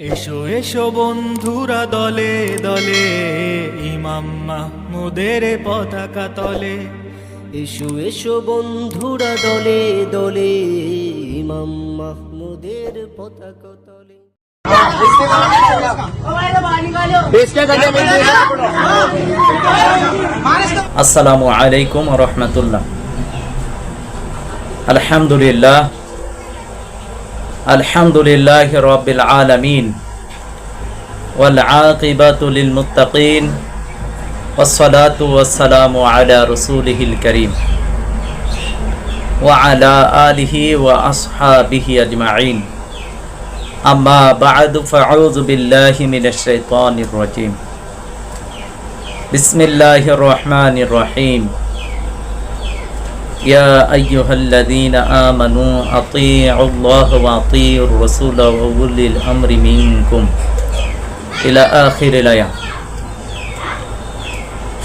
এসো এসো বন্ধুরা দলে দলে ইমাম মাহমুদের পতাকা তলে। এসো এসো বন্ধুরা দলে দলে ইমাম মাহমুদের পতাকা তলে। আসসালামু আলাইকুম রহমতুল্লাহ। আলহামদুলিল্লাহ। الحمد لله رب العالمين والعاقبة للمتقين والصلاة والسلام على رسوله الكريم وعلى آله وأصحابه أجمعين أما بعد فأعوذ بالله من الشيطان الرجيم بسم الله الرحمن الرحيم يا أيها الذين آمنوا أطيعوا الله وأطيعوا الرسول وأولي الأمر منكم إلى آخر الآية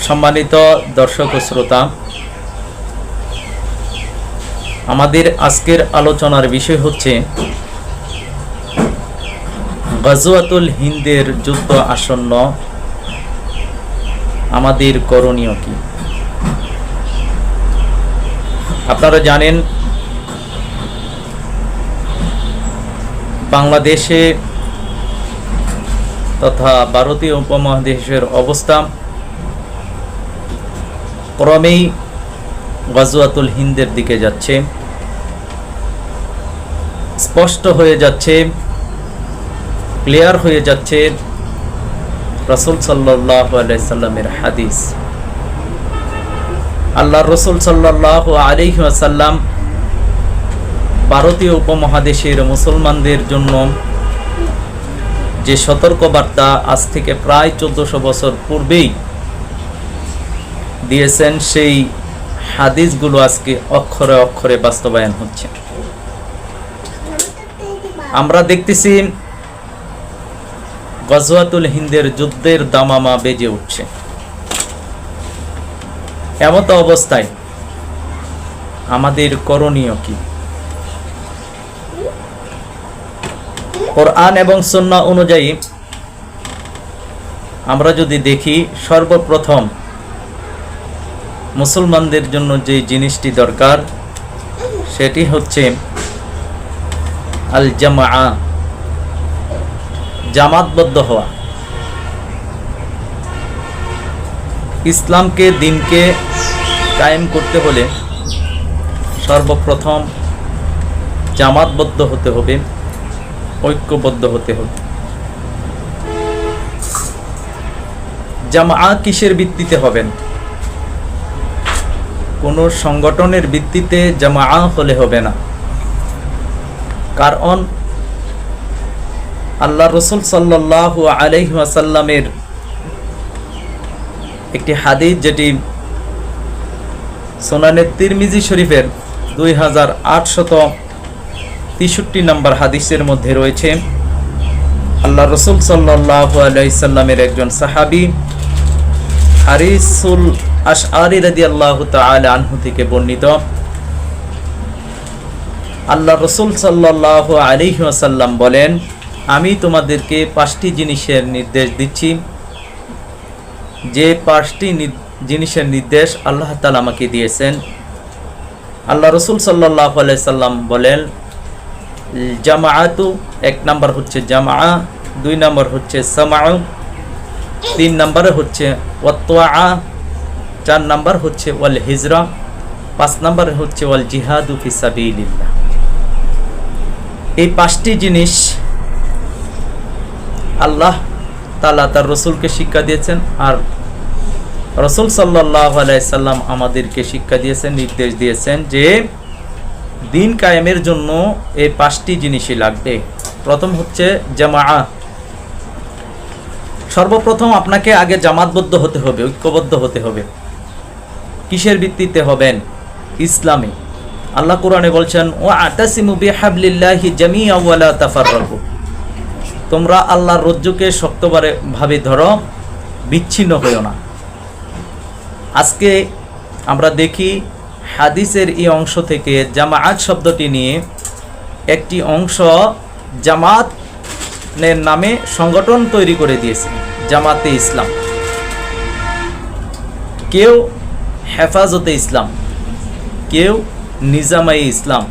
সম্মানিত দর্শক ও শ্রোতা আমাদের আজকের আলোচনার বিষয় হচ্ছে গজওয়াতুল হিন্দের যুদ্ধ আসন্ন আমাদের করণীয় কি আপনারা জানেন, বাংলাদেশে তথা ভারতীয় উপমহাদেশের অবস্থা ক্রমেই গজওয়াতুল হিন্দের দিকে যাচ্ছে, স্পষ্ট হয়ে যাচ্ছে ক্লিয়ার হয়ে যাচ্ছে রসুল সাল্লাহ আলাইসাল্লামের হাদিস। আল্লাহ রসুল সাল্লাহ আলিহাসাল্লাম ভারতীয় উপমহাদেশের মুসলমানদের জন্য যে সতর্কবার্তা আজ থেকে প্রায় চোদ্দশো বছর পূর্বেই দিয়েছেন, সেই হাদিসগুলো আজকে অক্ষরে অক্ষরে বাস্তবায়ন হচ্ছে। আমরা দেখতেছি গজওয়াতুল হিন্দের যুদ্ধের দামামা বেজে উঠছে। এমত অবস্থায় আমাদের করণীয় কি? কোরআন এবং সন্না অনুযায়ী আমরা যদি দেখি, সর্বপ্রথম মুসলমানদের জন্য যে জিনিসটি দরকার, সেটি হচ্ছে আল জামা জামাতবদ্ধ হওয়া। ইসলামকে, দিনকে কায়েম করতে হলে সর্বপ্রথম জামাতবদ্ধ হতে হবে, ঐক্যবদ্ধ হতে হবে। জামা কিসের ভিত্তিতে হবেন? কোনো সংগঠনের ভিত্তিতে জামা হলে হবে না। কারণ আল্লাহ রসুল সাল্লাহ আলহাসাল্লামের একটি হাদিস যেটি সোনানের তিরমিজি শরীফের দুই হাজার আটশত তেষট্টি নম্বর হাদিসের মধ্যে রয়েছে, আল্লাহ রসুল সাল্লাহ আলাইসাল্লামের একজন সাহাবি হারিসুল আশআরি রাদি আল্লাহ আনহু থেকে বর্ণিত, আল্লাহ রসুল সাল্লাহ আলিহাসাল্লাম বলেন, আমি তোমাদেরকে পাঁচটি জিনিসের নির্দেশ দিচ্ছি। যে পাঁচটি জিনিসের নির্দেশ আল্লাহ তালা আমাকে দিয়েছেন। আল্লাহ রসুল সাল্লাহ সাল্লাম বলেন, জামাআতু এক নাম্বার হচ্ছে জামা দুই নাম্বার হচ্ছে সামাউ তিন নাম্বারে হচ্ছে ওয়াতোয়া চার নাম্বার হচ্ছে ওয়াল হিজরা পাঁচ নাম্বারে হচ্ছে ওয়াল জিহাদু ফিসাবিল্লাহ এই পাঁচটি জিনিস আল্লাহ তালা তার রসুলকে শিক্ষা দিয়েছেন আর রসুল সাল্লাহ আলাইসাল্লাম আমাদেরকে শিক্ষা দিয়েছেন, নির্দেশ দিয়েছেন যে দিন কায়েমের জন্য এই পাঁচটি জিনিসই লাগবে। প্রথম হচ্ছে জামা সর্বপ্রথম আপনাকে আগে জামাতবদ্ধ হতে হবে, ঐক্যবদ্ধ হতে হবে। কিসের ভিত্তিতে হবেন? ইসলামে। আল্লাহ কোরআনে বলছেন ও আতাসিমু বিহাবলিল্লাহি জামিয়া ওয়ালা তাফাররাকু। তোমরা আল্লাহর রজ্জুকে শক্তভাবে ভাবে ধরো, বিচ্ছিন্ন হইও না। আজকে আমরা দেখি হাদিসের এই অংশ থেকে জামায়াত শব্দটি নিয়ে একটি অংশ জামাত ইসলামের নামে সংগঠন তৈরি করে দিয়েছে, জামাতে ইসলাম। কেউ হেফাজতে ইসলাম, কেউ নিজামাই ইসলাম,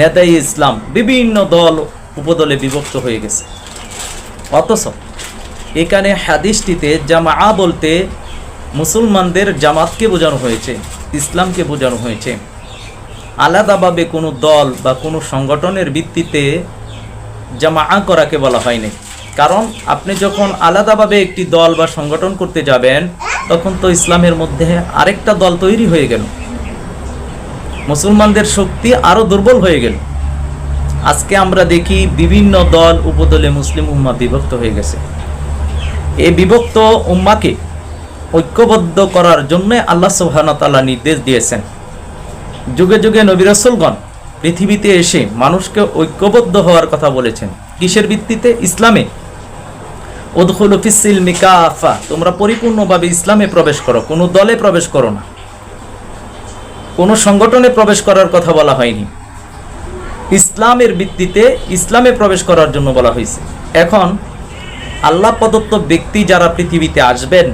নেতাই ইসলাম, বিভিন্ন দল উপদলে বিভক্ত হয়ে গেছে। অথচ এখানে হাদিসটিতে জামা বলতে মুসলমানদের জামাতকে বোঝানো হয়েছে, ইসলামকে বোঝানো হয়েছে। আলাদাভাবে কোনো দল বা কোনো সংগঠনের ভিত্তিতে জামা আ করাকে বলা হয়নি কারণ আপনি যখন আলাদাভাবে একটি দল বা সংগঠন করতে যাবেন, তখন তো ইসলামের মধ্যে আরেকটা দল তৈরি হয়ে গেল। মুসলমানদের শক্তি আরও দুর্বল হয়ে গেল। আজকে আমরা দেখি বিভিন্ন দল উপদলে মুসলিম উম্মা বিভক্ত হয়ে গেছে। এই বিভক্ত উম্মাকে ঐক্যবদ্ধ করার জন্য আল্লাহ সুবহানাহু নির্দেশ দিয়েছেন। যুগে যুগে নবী রাসূলগণ পৃথিবীতে এসে মানুষকে ঐক্যবদ্ধ হওয়ার কথা বলেছেন। কিসের ভিত্তিতে? ইসলামে। উদখুলু ফিসিল মিকাফা। তোমরা পরিপূর্ণভাবে ইসলামে প্রবেশ করো, কোনো দলে প্রবেশ করো না। কোনো সংগঠনে প্রবেশ করার কথা বলা হয়নি। ইসলামের ভিত্তিতে ইসলামে প্রবেশ করার জন্য বলা হয়েছে। এখন, আল্লাহ প্রদত্ত ব্যক্তি যারা পৃথিবীতে আসবেন,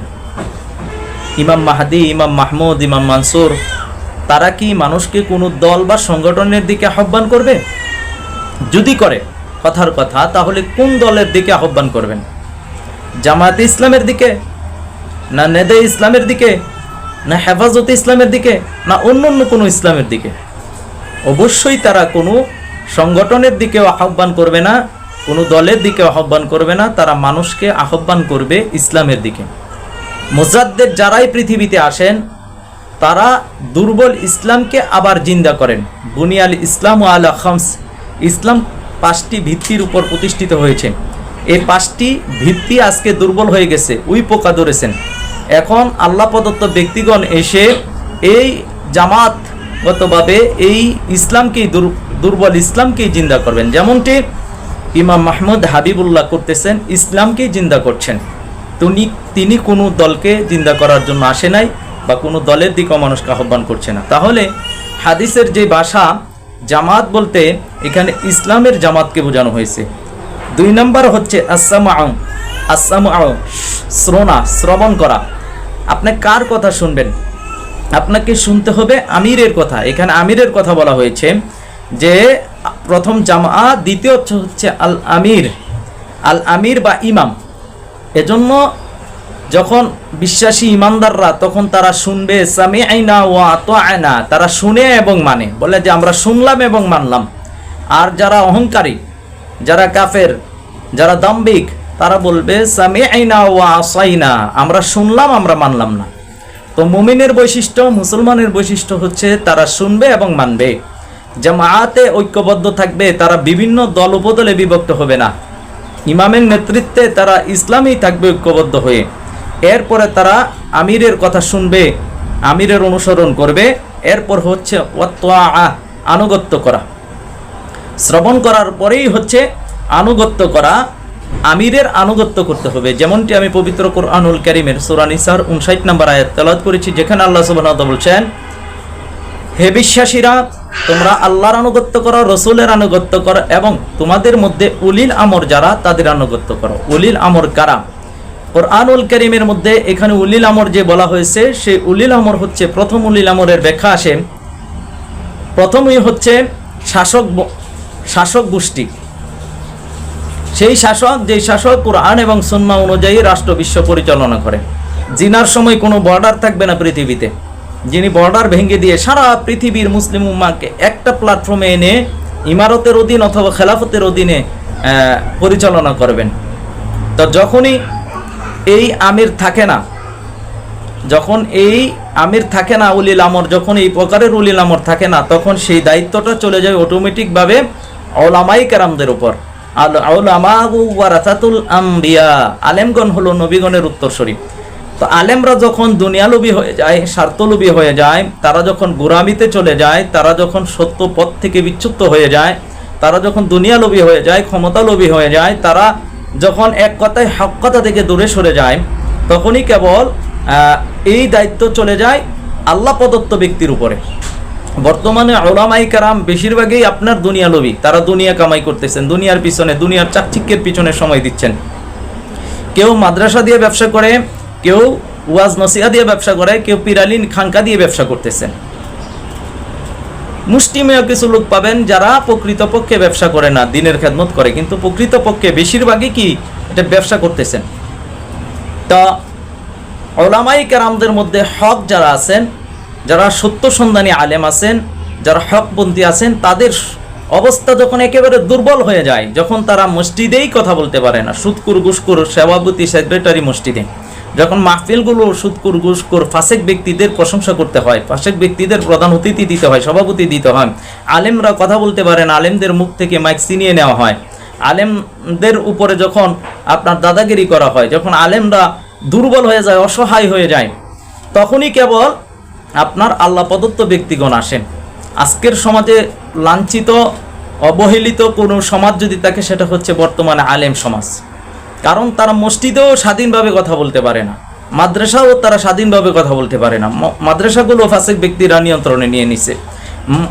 ইমাম মাহাদি, ইমাম মাহমুদ, ইমাম মানসুর, তারা কি মানুষকে কোনো দল বা সংগঠনের দিকে আহ্বান করবে? যদি করে, কথার কথা, তাহলে কোন দলের দিকে আহ্বান করবেন? জামায়াতে ইসলামের দিকে? না নেদে ইসলামের দিকে? না হেফাজতে ইসলামের দিকে? না অন্য অন্য কোনো ইসলামের দিকে? অবশ্যই তারা কোনো সংগঠনের দিকেও আহ্বান করবে না, কোনো দলের দিকে আহ্বান করবে না, তারা মানুষকে আহ্বান করবে ইসলামের দিকে। মোজাদ্দের যারাই পৃথিবীতে আসেন, তারা দুর্বল ইসলামকে আবার জিন্দা করেন। বুনিয়াল ইসলাম ও আল খামস ইসলাম পাঁচটি ভিত্তির উপর প্রতিষ্ঠিত হয়েছে। এই পাঁচটি ভিত্তি আজকে দুর্বল হয়ে গেছে, উই পোকা ধরেছেন। এখন আল্লাহ প্রদত্ত ব্যক্তিগণ এসে এই জামাতগতভাবে এই ইসলামকেই দুর্বল ইসলামকেই জিন্দা করবেন। যেমনটি ইমাম মাহমুদ হাবিবুল্লাহ করতেছেন, ইসলামকেই জিন্দা করছেন। তিনি তিনি কোনো দলকে জিন্দা করার জন্য আসে নাই বা কোনো দলের দিকেও মানুষকে আহ্বান করছে না। তাহলে হাদিসের যে ভাষা, জামাত বলতে এখানে ইসলামের জামাতকে বোঝানো হয়েছে। দুই নম্বর হচ্ছে আসাম আং আসাম আসামা শ্রোণা শ্রবণ করা। আপনি কার কথা শুনবেন? আপনাকে শুনতে হবে আমিরের কথা। এখানে আমিরের কথা বলা হয়েছে যে, প্রথম জামা দ্বিতীয় হচ্ছে আল আমির। আল আমির বা ইমাম। এজন্য যখন বিশ্বাসী ইমানদাররা, তখন তারা শুনবে সামি আইনা ও আয়না তারা শুনে এবং মানে। বলে যে, আমরা শুনলাম এবং মানলাম। আর যারা অহংকারী, যারা কাফের, যারা দাম্বিক তারা বলবে সামি আইনা ও আসাইনা। আমরা শুনলাম, আমরা মানলাম না। তো মুমিনের বৈশিষ্ট্য, মুসলমানের বৈশিষ্ট্য হচ্ছে তারা শুনবে এবং মানবে। জামায়াতে ঐক্যবদ্ধ থাকবে, তারা বিভিন্ন দল উপদলে বিভক্ত হবে না। ইমামের নেতৃত্বে তারা ইসলামই থাকবে ঐক্যবদ্ধ হয়ে। এরপরে তারা আমিরের কথা শুনবে, আমিরের অনুসরণ করবে। এরপর হচ্ছে আনুগত্য করা। শ্রবণ করার পরেই হচ্ছে আনুগত্য করা। আমিরের আনুগত্য করতে হবে। যেমনটি আমি পবিত্র কোরআনুল করিমের সুরানিসার উনষাট নম্বর আয়াত তেলাওয়াত করেছি, যেখানে আল্লাহ তাআলা বলছেন, হে বিশ্বাসীরা, তোমরা আল্লাহর আনুগত্য করো, রসুলের আনুগত্য করো এবং তোমাদের মধ্যে উলিল আমর যারা, তাদের আনুগত্য করো। উলিল আমর কারা? কোরআনুল করিমের মধ্যে এখানে উলিল আমর যে বলা হয়েছে, সেই উলিল আমর হচ্ছে প্রথম উলিল আমরের ব্যাখ্যা আসে। প্রথমই হচ্ছে শাসক শাসক গোষ্ঠী। সেই শাসক যেই শাসক কোরআন এবং সুন্মা অনুযায়ী রাষ্ট্র বিশ্ব পরিচালনা করে। জিনার সময় কোনো বর্ডার থাকবে না পৃথিবীতে। যিনি বর্ডার ভেঙে দিয়ে সারা পৃথিবীর মুসলিম উম্মাকে একটা প্ল্যাটফর্মে এনে ইমারতের অধীন অথবা খেলাফতের অধীনে পরিচালনা করবেন। তো যখনই এই আমির থাকে না, যখন এই আমির থাকে না, উলিল আমর, যখন এই প্রকারের উলিল আমর থাকে না, তখন সেই দায়িত্বটা চলে যায় অটোমেটিকভাবে ওলামাই কেরামদের উপর। আল আলেমগণ হলো নবীগণের উত্তরসূরি তো আলেমরা যখন দুনিয়ালুবি হয়ে যায়, স্বার্থলুবি হয়ে যায়, তারা যখন গোরামিতে চলে যায়, তারা যখন সত্য পথ থেকে বিচ্যুত হয়ে যায়, তারা যখন দুনিয়ালোভী হয়ে যায় ক্ষমতালোভী হয়ে যায়, তারা যখন এক কথায় হক কথা থেকে দূরে সরে যায়, তখনই কেবল এই দায়িত্ব চলে যায় আল্লাহ প্রদত্ত ব্যক্তির উপরে। বর্তমানে ওলামাই কারাম বেশিরভাগই আপনার দুনিয়া লোভী তারা দুনিয়া কামাই করতেছেন, দুনিয়ার পিছনে, দুনিয়ার চাকচিক্যের পিছনে সময় দিচ্ছেন। কেউ মাদ্রাসা দিয়ে ব্যবসা করে, কেউ ওয়াজ নসিহা দিয়ে ব্যবসা করে, কেউ পিরালিন খানকা দিয়ে ব্যবসা করতেছেন। মুষ্টিমেয় কিছু লোক পাবেন যারা প্রকৃতপক্ষে ব্যবসা করে না, দিনের খেদমত করে। কিন্তু প্রকৃতপক্ষে বেশিরভাগই কি? এটা ব্যবসা করতেছেন। তা ওলামাই কেরামদের মধ্যে হক যারা আছেন যারা সত্য সন্ধানী আলেম আছেন, যারা হকপন্থী আছেন, তাদের অবস্থা যখন একেবারে দুর্বল হয়ে যায়, যখন তারা মসজিদেই কথা বলতে পারে না, সুৎকুর, গুসকুর সভাপতি সেক্রেটারি মসজিদে। যখন মাহফিলগুলো সুৎকুর, গুসকুর, ফাসেক ব্যক্তিদের প্রশংসা করতে হয়, ফাসেক ব্যক্তিদের প্রধান অতিথি দিতে হয়, সভাপতি দিতে হয়, আলেমরা কথা বলতে পারেন আলেমদের মুখ থেকে মাইক ছিনিয়ে নেওয়া হয়। আলেমদের উপরে যখন আপনার দাদাগিরি করা হয়, যখন আলেমরা দুর্বল হয়ে যায়, অসহায় হয়ে যায়, তখনই কেবল আপনার আল্লাহ প্রদত্ত ব্যক্তিগণ আসেন। আজকের সমাজে লাঞ্ছিত, অবহেলিত কোনো সমাজ যদি থাকে, সেটা হচ্ছে বর্তমানে আলেম সমাজ। কারণ তারা মসজিদেও স্বাধীনভাবে কথা বলতে পারে না। মাদ্রাসাও তারা স্বাধীনভাবে কথা বলতে পারে না। মাদ্রাসাগুলো ফাসেক ব্যক্তিরা নিয়ন্ত্রণে নিয়ে নিছে।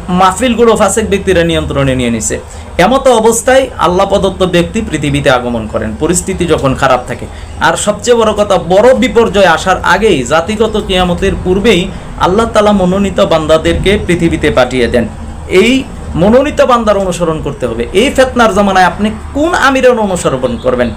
মাহফিলগুলো ফাসেক ব্যক্তিরা নিয়ন্ত্রণে নিয়ে নিছে। এমতো অবস্থায় আল্লাহ প্রদত্ত ব্যক্তি পৃথিবীতে আগমন করেন। পরিস্থিতি যখন খারাপ থাকে। আর সবচেয়ে বড় কথা, বড় বিপর্যয় আসার আগেই, জাতিগত কিয়ামতের পূর্বেই আল্লাহ তালা মনোনীত বান্দাদেরকে পৃথিবীতে পাঠিয়ে দেন। এই মনোনীত বান্দার অনুসরণ করতে হবে। এই ফেতনার জমানায় আপনি কোন আমিরের অনুসরণ করবেন?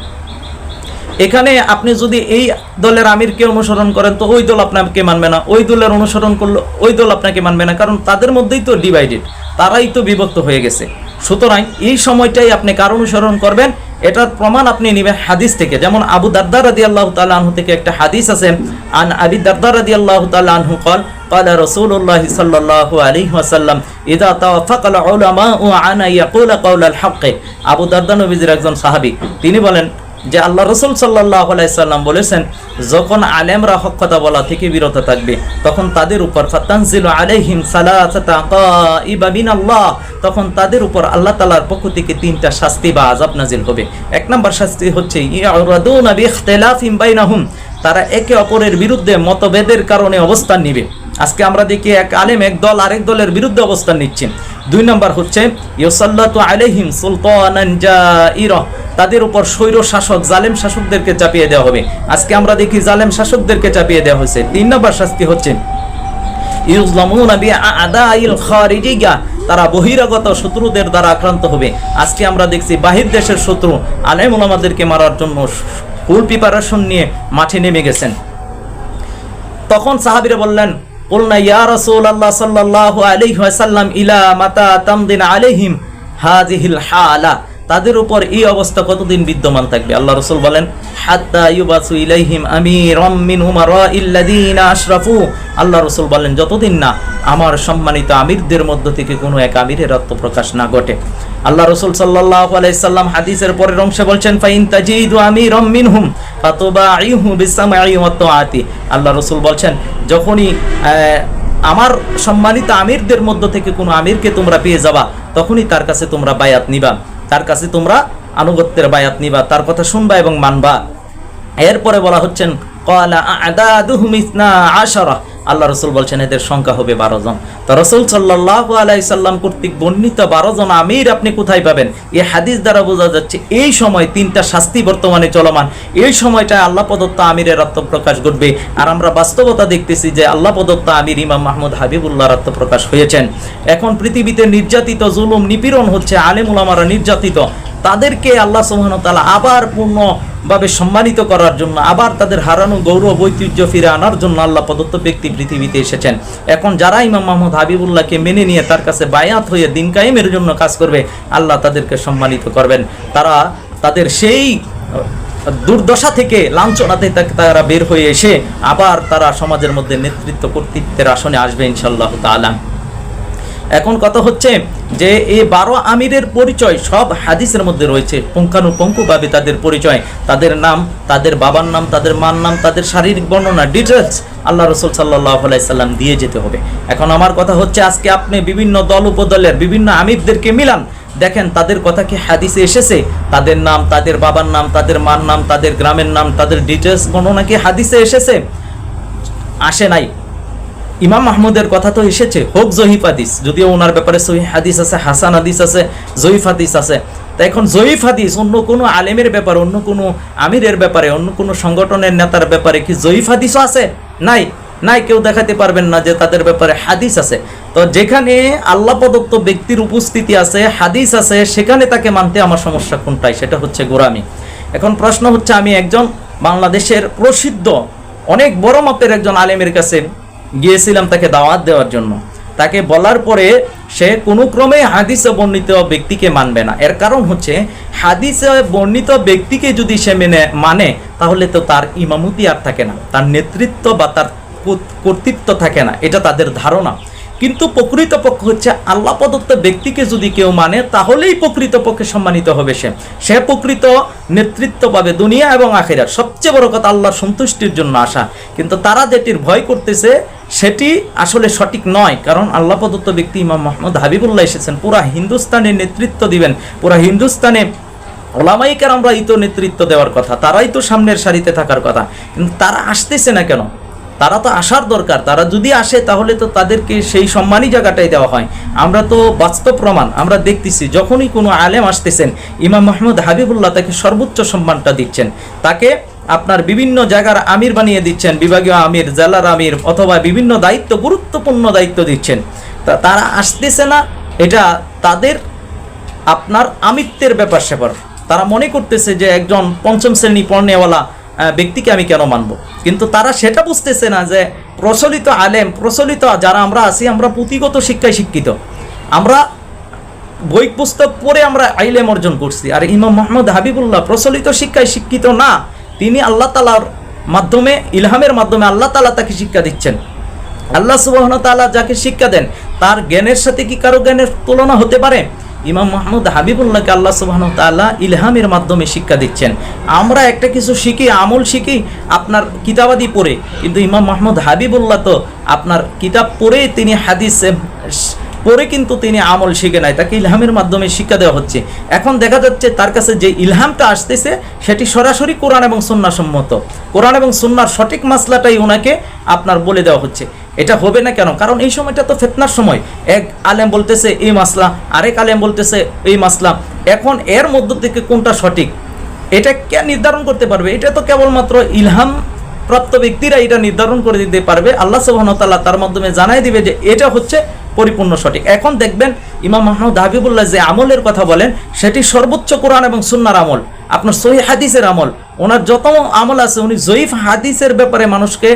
এখানে আপনি যদি এই দলের আমিরকে অনুসরণ করেন তো ওই দল আপনাকে মানবে না ওই দলের অনুসরণ করলে ওই দল আপনাকে মানবে না কারণ তাদের মধ্যেই তো ডিভাইডেড তারাই তো বিভক্ত হয়ে গেছে সুতরাং এই সময়টাই আপনি কার অনুসরণ করবেন এটার প্রমাণ আপনি নেবেন হাদিস থেকে যেমন আবু দারদার রাদি আল্লাহ তালা আনহু থেকে একটা হাদিস আছে আন আবি দারদার রাদি আল্লাহ তালা আনহু কল قال رسول الله صلى الله عليه وسلم اذا توافق العلماء عن يقول قول الحق আবু দারদা নবীজির একজন সাহাবী তিনি বলেন যে আল্লাহ রসুল সাল্লাহ সাল্লাম বলেছেন, যখন আলেমরা হক কথা বলা থেকে বিরত থাকবে, তখন তাদের উপর ফাতানজিল আলাইহিম কাইবাবিন আল্লাহ তখন তাদের উপর আল্লাহ তাআলার পক্ষ থেকে তিনটা শাস্তি বা আযাব নাজিল হবে। এক নম্বর শাস্তি হচ্ছে তারা একে অপরের বিরুদ্ধে মতভেদের কারণে অবস্থান নিবে। আজকে আমরা দেখি এক আলেম এক দল আরেক দলের বিরুদ্ধে অবস্থান নিচ্ছে। দুই নম্বর হচ্ছে, ইউসাল্লাতু আলাইহিম সুলতানান জাইরা। তাদের উপর স্বৈর শাসক, জালেম শাসকদেরকে চাপিয়ে দেওয়া হবে। আজকে আমরা দেখি জালেম শাসকদেরকে চাপিয়ে দেওয়া হয়েছে। তিন নম্বর শাস্তি হচ্ছে তারা বহিরাগত শত্রুদের দ্বারা আক্রান্ত হবে। আজকে আমরা দেখছি বাহির দেশের শত্রু আলেম ওলামাদেরকে মারার জন্য ফুল প্রিপারেশন নিয়ে মাঠে নেমে গেছেন। তখন সাহাবীরা বললেন বলনা ইয়া রাসূলুল্লাহ সাল্লাল্লাহু আলাইহি ওয়াসাল্লাম ইলা মাতা তামদিন আলাইহিম হাযিহিল হালা। তাদের উপর এই অবস্থা কতদিন বিদ্যমান থাকবে? আল্লাহ রসুল বলেন আল্লাহ রসুল বলেন, যতদিন না আমার সম্মানিত আমিরদের মধ্য থেকে কোনো এক আমিরের আত্মপ্রকাশ না ঘটে। আল্লাহ রসুল সাল্লাম হাদিসের পরের অংশে বলছেন আল্লাহ রসুল বলছেন, যখনই আমার সম্মানিত আমিরদের মধ্য থেকে কোনো আমিরকে তোমরা পেয়ে যাবা, তখনই তার কাছে তোমরা বায়াত নিবা। তার কাছে তোমরা আনুগত্যের বায়াত নিবা, তার কথা শুনবা এবং মানবা। এরপরে বলা হচ্ছেন কলা আদাদুহুম না আশারা। আল্লাহ রসুল বলছেন, এদের সংখ্যা হবে বারো জন। তো রসুল সাল্লাহ আলাইসাল্লাম কর্তৃক বর্ণিত বারো জন আমির আপনি কোথায় পাবেন? এই হাদিস দ্বারা বোঝা যাচ্ছে, এই সময় তিনটা শাস্তি বর্তমানে চলমান। এই সময়টায় আল্লাহ প্রদত্ত আমিরের আত্মপ্রকাশ ঘটবে। আর আমরা বাস্তবতা দেখতেছি যে আল্লাহ প্রদত্ত আমির ইমাম মাহমুদ হাবিবুল্লাহর আত্মপ্রকাশ হয়েছেন। এখন পৃথিবীতে নির্যাতিত, জুলুম, নিপীড়ন হচ্ছে, আলেমুলামারা নির্যাতিত। তাদেরকে আল্লাহ তাআলা আবার পূর্ণভাবে সম্মানিত করার জন্য, আবার তাদের হারানো গৌরব, ঐতিহ্য ফিরে আনার জন্য আল্লাহ প্রদত্ত ব্যক্তি পৃথিবীতে এসেছেন। এখন যারা ইমাম মাহমুদ হাবিবুল্লাহকে মেনে নিয়ে তার কাছে বায়াত হয়ে দিন কায়েমের জন্য কাজ করবে, আল্লাহ তাদেরকে সম্মানিত করবেন। তারা তাদের সেই দুর্দশা থেকে লাঞ্ছনাতে তারা বের হয়ে এসে আবার তারা সমাজের মধ্যে নেতৃত্ব কর্তৃত্বের আসনে আসবে ইনশাল্লাহ তাআলা। এখন কথা হচ্ছে যে এই বারো আমিরের পরিচয় সব হাদিসের মধ্যে রয়েছে, পুঙ্খানুপুঙ্খভাবে তাদের পরিচয়। তাদের নাম, তাদের বাবার নাম, তাদের মার নাম, তাদের শারীরিক বর্ণনা ডিটেলস আল্লাহ রসুল সাল্লাহ সাল্লাম দিয়ে যেতে হবে। এখন আমার কথা হচ্ছে আজকে আপনি বিভিন্ন দল, উপদলের বিভিন্ন আমিরদেরকে মিলান। দেখেন তাদের কথা কি হাদিসে এসেছে? তাদের নাম, তাদের বাবার নাম, তাদের মার নাম, তাদের গ্রামের নাম, তাদের ডিটেলস বর্ণনা কি হাদিসে এসেছে? আসে নাই। ইমাম মাহমুদের কথা তো এসেছে, হোক জহিফ হাদিস, যদিও ওনার ব্যাপারে সহি হাদিস আছে, হাসান হাদিস আছে জহিফ হাদিস আছে। তা এখন জহিফ হাদিস অন্য কোনো আলেমের ব্যাপারে, অন্য কোনো আমিরের ব্যাপারে, অন্য কোনো সংগঠনের নেতার ব্যাপারে কি জহিফ হাদিসও আছে? নাই নাই, কেউ দেখাতে পারবেন না যে তাদের ব্যাপারে হাদিস আছে। তো যেখানে আল্লাহ প্রদত্ত ব্যক্তির উপস্থিতি আছে, হাদিস আছে, সেখানে তাকে মানতে আমার সমস্যা কোনটাই? সেটা হচ্ছে গোরামি এখন প্রশ্ন হচ্ছে, আমি একজন বাংলাদেশের প্রসিদ্ধ, অনেক বড় মাপের একজন আলেমের কাছে গিয়েছিলাম তাকে দাওয়াত দেওয়ার জন্য। তাকে বলার পরে সে কোনো ক্রমে হাদিসে বর্ণিত ব্যক্তিকে মানবে না। এর কারণ হচ্ছে, হাদিসে বর্ণিত ব্যক্তিকে যদি সে মেনে মানে তাহলে তো তার ইমামতি আর থাকে না। তার নেতৃত্ব বা তার কর্তৃত্ব থাকে না। এটা তাদের ধারণা। কিন্তু প্রকৃতপক্ষ হচ্ছে আল্লাহ প্রদত্ত ব্যক্তিকে যদি কেউ মানে তাহলেই প্রকৃতপক্ষে সম্মানিত হবে সে। সে প্রকৃত নেতৃত্ব পাবে দুনিয়া এবং আখেরার সবচেয়ে বড় কথা আল্লাহর সন্তুষ্টির জন্য আসা। কিন্তু তারা যেটির ভয় করতেছে, সেটি আসলে সঠিক নয়। কারণ আল্লাহ প্রদত্ত ব্যক্তি ইমাম মোহাম্মদ হাবিবুল্লাহ এসেছেন। পুরা হিন্দুস্তানে নেতৃত্ব দিবেন। পুরা হিন্দুস্তানে ওলামাই কেরামরাই তো নেতৃত্ব দেওয়ার কথা। তারাই তো সামনের সারিতে থাকার কথা। কিন্তু তারা আসতেছে না কেন? তারা তো আসার দরকার। তারা যদি আসে, তাহলে তো তাদেরকে সেই সম্মানই জায়গাটাই দেওয়া হয়। আমরা তো বাস্তব প্রমাণ, আমরা দেখতেছি, যখনই কোনো আলেম আসতেছেন, ইমাম মাহমুদ হাবিবুল্লাহ তাকে সর্বোচ্চ সম্মানটা দিচ্ছেন। তাকে আপনার বিভিন্ন জায়গার আমির বানিয়ে দিচ্ছেন, বিভাগীয় আমির, জেলার আমির, অথবা বিভিন্ন দায়িত্ব, গুরুত্বপূর্ণ দায়িত্ব দিচ্ছেন। তা তারা আসতেছে না, এটা তাদের আপনার আমিত্বের ব্যাপার স্যাপার তারা মনে করতেছে যে একজন পঞ্চম শ্রেণি পড়নেওয়ালা ব্যক্তিকে আমি কেন মানব? কিন্তু তারা সেটা বুঝতেছে না যে প্রচলিত আলেম, প্রচলিত যারা আমরা আছি, আমরা পুঁথিগত শিক্ষায় শিক্ষিত। আমরা বই পুস্তক পড়ে আমরা আইলেম অর্জন করছি। আর ইমাম মোহাম্মদ হাবিবুল্লাহ প্রচলিত শিক্ষায় শিক্ষিত না, তিনি আল্লাহ তালার মাধ্যমে, ইলহামের মাধ্যমে আল্লাহ তালা তাকে শিক্ষা দিচ্ছেন। আল্লাহ সুবাহ তাআলা যাকে শিক্ষা দেন, তার জ্ঞানের সাথে কি কারও জ্ঞানের তুলনা হতে পারে? ইমাম মাহমুদ হাবিবুল্লাহকে আল্লাহ সুবাহ তাল্লাহ ইলহামের মাধ্যমে শিক্ষা দিচ্ছেন। আমরা একটা কিছু শিখি, আমল শিখি, আপনার কিতাবাদি পড়ে। কিন্তু ইমাম মাহমুদ হাবিবুল্লাহ তো আপনার কিতাব পড়েই তিনি হাদিস পরে কিন্তু তিনি আমল শিখে নাই, তাকে ইলহামের মাধ্যমে শিক্ষা দেওয়া হচ্ছে। এখন দেখা যাচ্ছে তার কাছে যে ইলহামটা আসতেছে, সেটি সরাসরি কোরআন এবং সম্মত। কোরআন এবং সুন্নার সঠিক মাসলাটাই ওনাকে আপনার বলে দেওয়া হচ্ছে। এটা হবে না কেন? কারণ এই সময়টা তো ফেতনার সময়। এক আলেম বলতেছে, এই মাসলা। আরেক আলেম বলতেছে, এই মাসলা। এখন এর মধ্য থেকে কোনটা সঠিক? এটা কে নির্ধারণ করতে পারবে? এটা তো কেবলমাত্র ইলহাম প্রাপ্ত ব্যক্তিরা এটা নির্ধারণ করে দিতে পারবে। আল্লাহ সুবাহতাল্লাহ তার মাধ্যমে জানাই দিবে যে এটা হচ্ছে পরিপূর্ণ সঠিক। এখন দেখবেন ইমাম মাহমুদ হাবিবুল্লাহ যে আমলের কথা বলেন, সেটি সর্বোচ্চ কোরআন এবং সুন্নার আমল। আপনার সহি হাদিসের আমল। ওনার যত আমল আছে, উনি জয়ীফ হাদিসের ব্যাপারে মানুষকে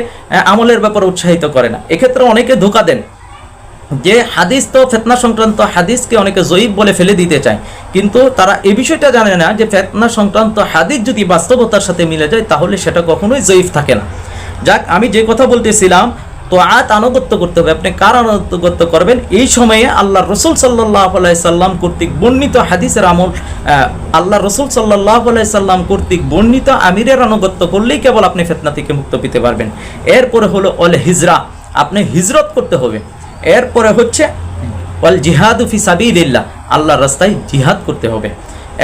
আমলের ব্যাপারে উৎসাহিত করে না। এক্ষেত্রে অনেকে ধোকা দেন। যে হাদিস তো ফেতনা সংক্রান্ত, হাদিসকে অনেকে জয়ীব বলে ফেলে দিতে চায়। কিন্তু তারা এই বিষয়টা জানে না যে ফেতনা সংক্রান্ত হাদিস যদি বাস্তবতার সাথে মিলে যায়, তাহলে সেটা কখনোই জয়ীফ থাকে না। যাক, আমি যে কথা বলতেছিলাম তো আত আনুগত্য করতে হবে। আপনি কার আনুগত্য করবেন? এই সময়ে আল্লাহ রসুল সাল্লাহ সাল্লাম কর্তৃক বর্ণিত হাদিসের আমল আল্লাহ রসুল সাল্লাহ সাল্লাম কর্তৃক বর্ণিত আমিরের আনুগত্য করলেই কেবল আপনি ফেতনা থেকে মুক্ত পেতে পারবেন। এরপরে হলো অল হিজরা, আপনি হিজরত করতে হবে। এরপরে হচ্ছে অল জিহাদু ফি সাবিলিল্লাহ, আল্লাহর রাস্তায় জিহাদ করতে হবে।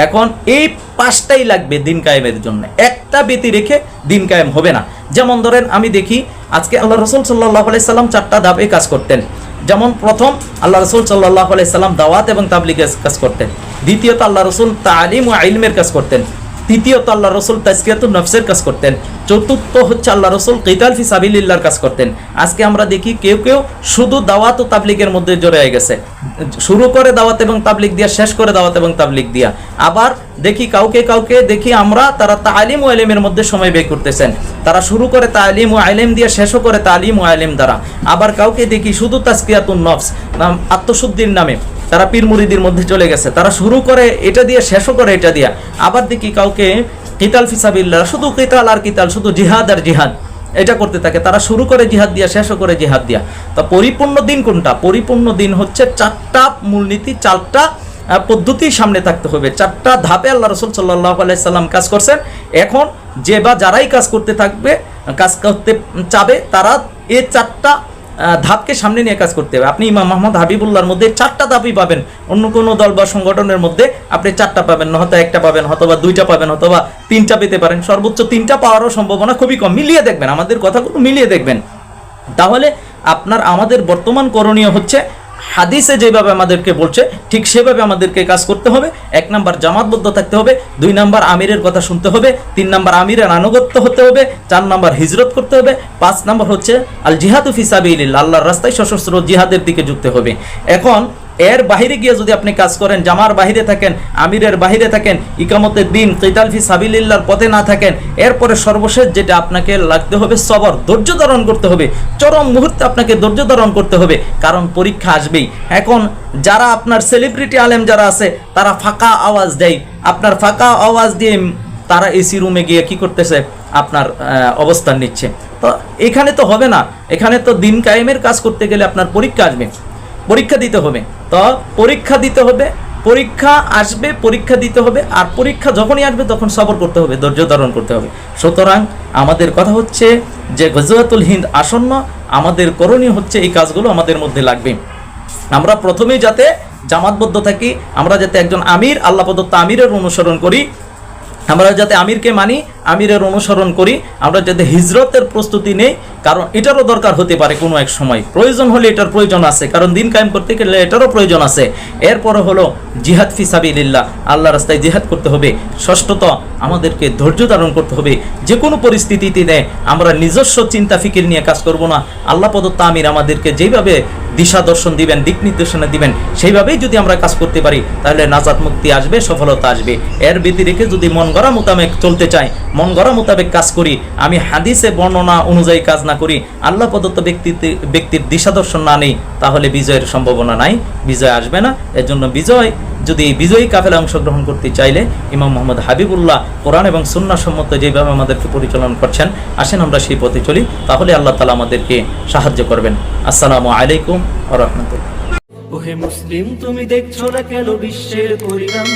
এখন এই পাঁচটাই লাগবে দিন কায়েমের জন্য। একটা ব্যতি রেখে দিন কায়েম হবে না। যেমন ধরেন আমি দেখি আজকে আল্লাহ রসুল সাল্লাহ আলাইসাল্লাম চারটা দাবে কাজ করতেন। যেমন প্রথম, আল্লাহ রসুল সাল্লাহ আলাইসাল্লাম দাওয়াত এবং তাবলিগের কাজ করতেন। দ্বিতীয়ত, আল্লাহ রসুল তালিম ও আইলমের কাজ করতেন। তৃতীয়ত আল্লাহ রসুল তাজকিয়াতুল নফসের কাজ করতেন। চতুর্থ হচ্ছে আল্লাহ রসুল কিতাল ফি সাবিলিল্লাহর কাজ করতেন। আজকে আমরা দেখি কেউ কেউ শুধু দাওয়াত ও তাবলিগের মধ্যে হয়ে গেছে। শুরু করে দাওয়াত এবং তাবলিগ দিয়া, শেষ করে দাওয়াত এবং তাবলিক দিয়া। আবার দেখি কাউকে কাউকে, দেখি আমরা তারা তালিম ও আলেমের মধ্যে সময় ব্যয় করতেছেন। তারা শুরু করে তালিম ও আলেম দিয়ে, শেষও করে তালিম ও আলেম দ্বারা। আবার কাউকে দেখি শুধু তাজকিয়াতুল নফস আত্মশুদ্ধির নামে। তারা পীর মুরিদির মধ্যে চলে গেছে। তারা শুরু করে এটা দিয়ে, শেষও করে এটা দিয়া। আবার দেখি কাউকে কিতাল ফিসাবিল্লাহ শুধু কিতাল আর কিতাল, শুধু জিহাদ আর জিহাদ, এটা করতে থাকে। তারা শুরু করে জিহাদ দিয়া, শেষও করে জিহাদ দিয়া। তা পরিপূর্ণ দিন কোনটা? পরিপূর্ণ দিন হচ্ছে চারটা মূলনীতি, চারটা পদ্ধতি সামনে থাকতে হবে। চারটা ধাপে আল্লাহ রসুল সাল্লাহ আলাইসাল্লাম কাজ করছেন। এখন যে বা যারাই কাজ করতে থাকবে, কাজ করতে চাবে, তারা এই চারটা ধাপকে সামনে নিয়ে কাজ করতে হবে। আপনি ইমাম মোহাম্মদ হাবিবুল্লাহর মধ্যে চারটা ধাপই পাবেন। অন্য কোনো দল বা সংগঠনের মধ্যে আপনি চারটা পাবেন না হয়তো একটা পাবেন হয়তো বা দুইটা পাবেন হয়তো বা তিনটা পেতে পারেন। সর্বোচ্চ তিনটা পাওয়ারও সম্ভাবনা খুবই কম। মিলিয়ে দেখবেন, আমাদের কথাগুলো মিলিয়ে দেখবেন। তাহলে আপনার, আমাদের বর্তমান করণীয় হচ্ছে হাদিসে যেভাবে আমাদেরকে বলছে, ঠিক সেভাবে আমাদেরকে কাজ করতে হবে। এক নাম্বার জামাতবদ্ধ থাকতে হবে, দুই নাম্বার আমিরের কথা শুনতে হবে, তিন নাম্বার আমিরের আনুগত্য হতে হবে, চার নাম্বার হিজরত করতে হবে, পাঁচ নাম্বার হচ্ছে আল জিহাদু ফিসাবিল আল্লাহর রাস্তায় সশস্ত্র জিহাদের দিকে যুক্ত হবে। এখন এর বাহিরে গিয়ে যদি আপনি কাজ করেন, জামার বাহিরে থাকেন, আমিরের বাহিরে থাকেন ইকামতের দিন, কিতাল ফি সাবিলিল্লাহর পথে না থাকেন, এরপরে সর্বশেষ যেটা আপনাকে লাগতে হবে সবর, ধৈর্য ধারণ করতে হবে। চরম মুহূর্তে আপনাকে ধৈর্য ধারণ করতে হবে, কারণ পরীক্ষা আসবেই। এখন যারা আপনার সেলিব্রিটি আলেম যারা আছে, তারা ফাঁকা আওয়াজ দেয়। আপনার ফাঁকা আওয়াজ দিয়ে তারা এসি রুমে গিয়ে কি করতেছে? আপনার অবস্থান নিচ্ছে। তো এখানে তো হবে না। এখানে তো দিন কায়েমের কাজ করতে গেলে আপনার পরীক্ষা আসবে। পরীক্ষা দিতে হবে। তো পরীক্ষা দিতে হবে, পরীক্ষা আসবে, পরীক্ষা দিতে হবে, আর পরীক্ষা যখনই আসবে তখন সবর করতে হবে, ধৈর্য ধারণ করতে হবে। সুতরাং আমাদের কথা হচ্ছে যে গজওয়াতুল হিন্দ আসন্ন, আমাদের করণীয় হচ্ছে এই কাজগুলো আমাদের মধ্যে লাগবে। আমরা প্রথমেই যাতে জামাতবদ্ধ থাকি, আমরা যাতে একজন আমির, আল্লাহ প্রদত্ত আমিরের অনুসরণ করি আমরা যাতে আমিরকে মানি, আমিরের অনুসরণ করি, আমরা যাতে হিজরতের প্রস্তুতি নেই, কারণ এটারও দরকার হতে পারে কোনো এক সময়। প্রয়োজন হলে এটার প্রয়োজন আছে, কারণ দিন কায়েম করতে গেলে এটারও প্রয়োজন আছে। এরপরে হলো জিহাদ ফি সাবিলিল্লাহ আল্লাহ রাস্তায় জিহাদ করতে হবে। ষষ্ঠত, আমাদেরকে ধৈর্য ধারণ করতে হবে। যে কোনো পরিস্থিতিতে আমরা নিজস্ব চিন্তা, ফিকির নিয়ে কাজ করব না। আল্লাহ প্রদত্ত আমির আমাদেরকে যেভাবে দিশা দর্শন দিবেন, দিক নির্দেশনা দিবেন, সেইভাবেই যদি আমরা কাজ করতে পারি, তাহলে নাজাত মুক্তি আসবে, সফলতা আসবে। এর ব্যতি রেখে যদি মন গড়া মোতাবেক চলতে চাই, মন গড়া মোতাবেক কাজ করি, আমি হাদিসে বর্ণনা অনুযায়ী কাজ না করি, আল্লাহ প্রদত্ত ব্যক্তিতে, ব্যক্তির দিশা দর্শন না নেই, তাহলে বিজয়ের সম্ভাবনা নাই, বিজয় আসবে না। এর জন্য বিজয় যদি এই বিজয়ী কাফেলা অংশগ্রহণ করতে চাইলে ইমাম মোহাম্মদ হাবিবুল্লাহ কোরআন এবং সম্মত যেভাবে আমাদেরকে পরিচালনা করছেন, আসেন আমরা সেই পথে চলি, তাহলে আল্লাহ তালা আমাদেরকে সাহায্য করবেন। আসসালামু আলাইকুম রহমতুল্লাহ। ওহে মুসলিম, তুমি দেখছ না কেন বিশ্বের পরিণাম?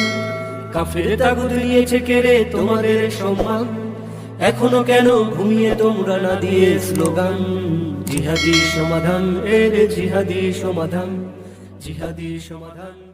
কাফের তাগুদ নিয়েছে কেড়ে তোমাদের সম্মান? এখনও কেন ঘুমিয়ে তোমরা না দিয়ে স্লোগান? জিহাদি সমাধান, এর জিহাদি সমাধান জিহাদি সমাধান।